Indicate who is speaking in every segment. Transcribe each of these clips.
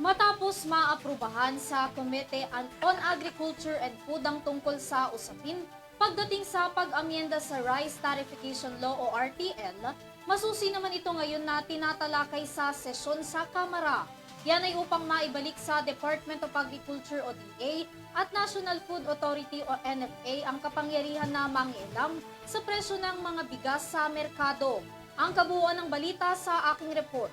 Speaker 1: Matapos maaprubahan sa Committee on Agriculture and Food ang tungkol sa usapin pagdating sa pag-amyenda sa Rice Tarification Law o RTL, masusi naman ito ngayon na tinatalakay sa sesyon sa Kamara. Yan ay upang maibalik sa Department of Agriculture o DA at National Food Authority o NFA ang kapangyarihan na mangialam sa presyo ng mga bigas sa merkado. Ang kabuuan ng balita sa aking report.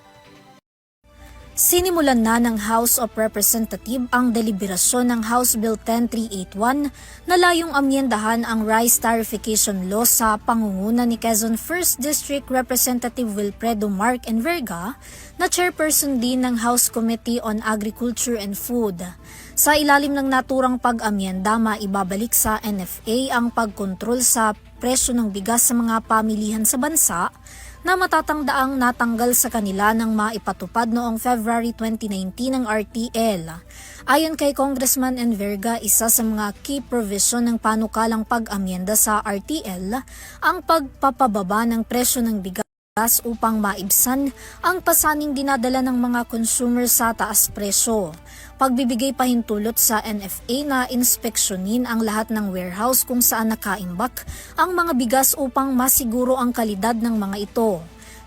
Speaker 2: Sinimulan na ng House of Representative ang deliberasyon ng House Bill 10381 na layong amyendahan ang Rice Tarification Law sa pangunguna ni Quezon 1st District Representative Wilfredo Mark Enverga na chairperson din ng House Committee on Agriculture and Food. Sa ilalim ng naturang pag-amyenda, maibabalik sa NFA ang pagkontrol sa presyo ng bigas sa mga pamilihan sa bansa na matatangdaang natanggal sa kanila ng maipatupad noong February 2019 ng RTL. Ayon kay Congressman Enverga, isa sa mga key provision ng panukalang pag-amyenda sa RTL ang pagpapababa ng presyo ng bigas upang maibsan ang pasaning dinadala ng mga consumer sa taas presyo. Pagbibigay pahintulot sa NFA na inspeksyonin ang lahat ng warehouse kung saan nakaimbak ang mga bigas upang masiguro ang kalidad ng mga ito.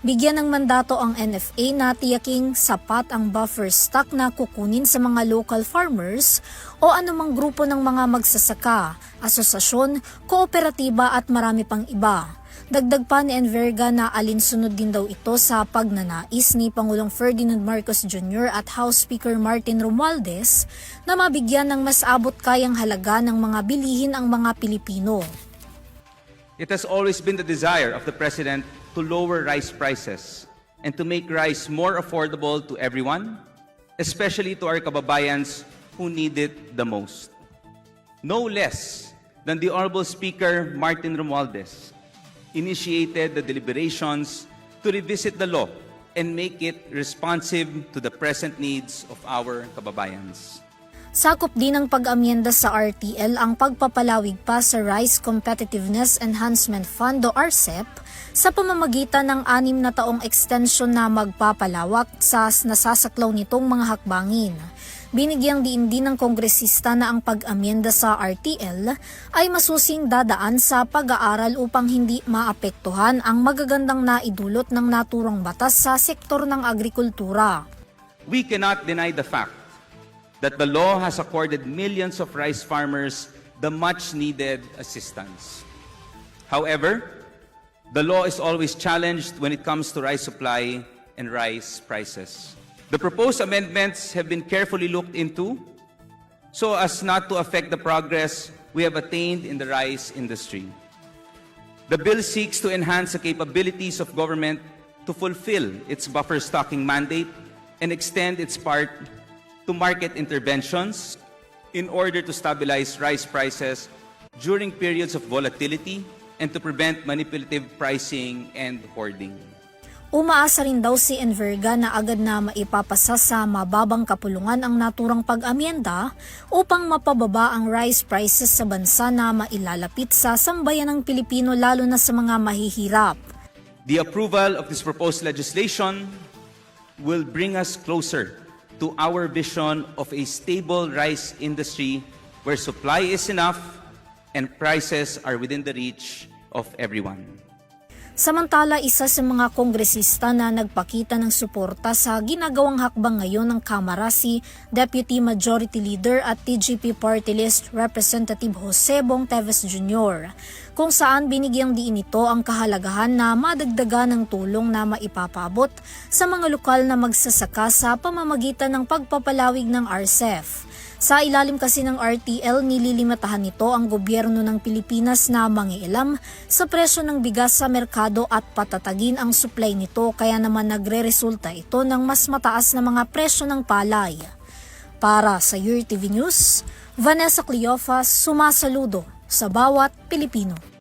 Speaker 2: Bigyan ng mandato ang NFA na tiyaking sapat ang buffer stock na kukunin sa mga local farmers o anumang grupo ng mga magsasaka, asosasyon, kooperatiba at marami pang iba. Dagdag pa ni Enverga na alinsunod din daw ito sa pagnanais ni Pangulong Ferdinand Marcos Jr. at House Speaker Martin Romualdez na mabigyan ng mas abot kayang halaga ng mga bilihin ang mga Pilipino.
Speaker 3: It has always been the desire of the President to lower rice prices and to make rice more affordable to everyone, especially to our kababayans who need it the most. No less than the Honorable Speaker Martin Romualdez initiated the deliberations to revisit the law and make it responsive to the present needs of our kababayans.
Speaker 2: Sakop din ng pag-amyenda sa RTL ang pagpapalawig pa sa Rice Competitiveness Enhancement Fund o RCEP sa pamamagitan ng anim na taong extension na magpapalawak sa nasasaklaw nitong mga hakbangin. Binigyang diin din ng kongresista na ang pag-amyenda sa RTL ay masusing dadaan sa pag-aaral upang hindi maapektuhan ang magagandang naidulot ng naturang batas sa sektor ng agrikultura.
Speaker 3: We cannot deny the fact that the law has accorded millions of rice farmers the much needed assistance. However, the law is always challenged when it comes to rice supply and rice prices. The proposed amendments have been carefully looked into so as not to affect the progress we have attained in the rice industry. The bill seeks to enhance the capabilities of government to fulfill its buffer stocking mandate and extend its part to market interventions in order to stabilize rice prices during periods of volatility and to prevent manipulative pricing and hoarding.
Speaker 2: Umaasa rin daw si Enverga na agad na maipapasa sa mababang kapulungan ang naturang pag-amyenda upang mapababa ang rice prices sa bansa na mailalapit sa sambayan ng Pilipino lalo na sa mga mahihirap.
Speaker 3: The approval of this proposed legislation will bring us closer to our vision of a stable rice industry where supply is enough and prices are within the reach of everyone.
Speaker 2: Samantala, isa sa mga kongresista na nagpakita ng suporta sa ginagawang hakbang ngayon ng Kamara si Deputy Majority Leader at TGP Party List Representative Jose Bong Teves Jr. kung saan binigyang diin ito ang kahalagahan na madagdagan ng tulong na maipapabot sa mga lokal na magsasaka sa pamamagitan ng pagpapalawig ng RCEF. Sa ilalim kasi ng RTL, nililimatahan nito ang gobyerno ng Pilipinas na mangialam sa presyo ng bigas sa merkado at patatagin ang supply nito kaya naman nagre-resulta ito ng mas mataas na mga presyo ng palay. Para sa Your TV News, Vanessa Cleofas sumasaludo sa bawat Pilipino.